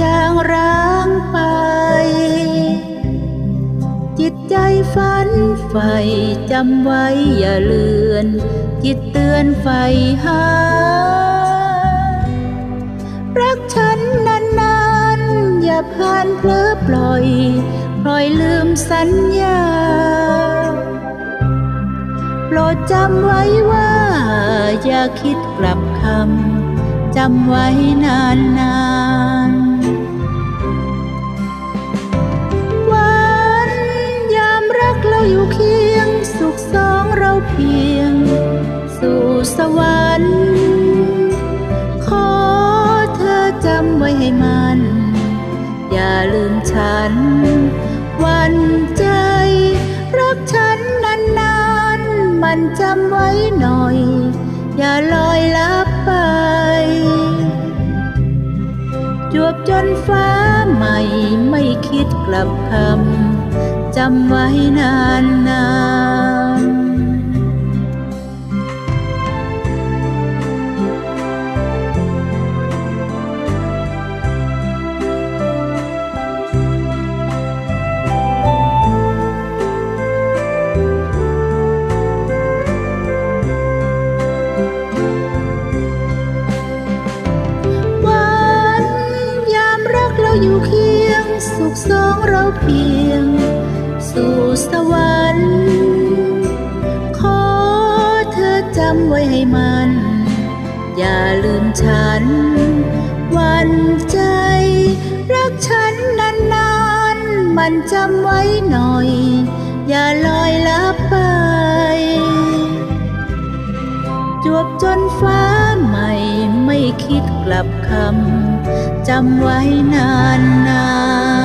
จางร้างไป จิตใจฝันใฝ่จำไว้อย่าเลือน จิตเตือนไฟหา รักฉันนานๆ อย่าพลานเพลอปล่อย ปล่อยลืมสัญญาโปรดจำไว้ว่า อย่าคิดกลับคำจำไว้นานนา สู่สวรรค์ ขอเธอจำไว้ให้มัน อย่าลืมฉัน วันใจ รักฉันนานๆ มันจำไว้หน่อย อย่าลอยลับไป จวบจนฟ้าใหม่ไม่คิดกลับคำจำไว้นานน อยู่เคียงสุขสองเราเพียง สู่สวรรค์ ขอเธอจำไว้ให้มัน อย่าลืมฉัน วันใจ รักฉันนานๆ มันจำไว้หน่อย อย่าลอยลับ จวบจนฟ้าใหม่ไม่คิดกลับคำจำไว้นานนาน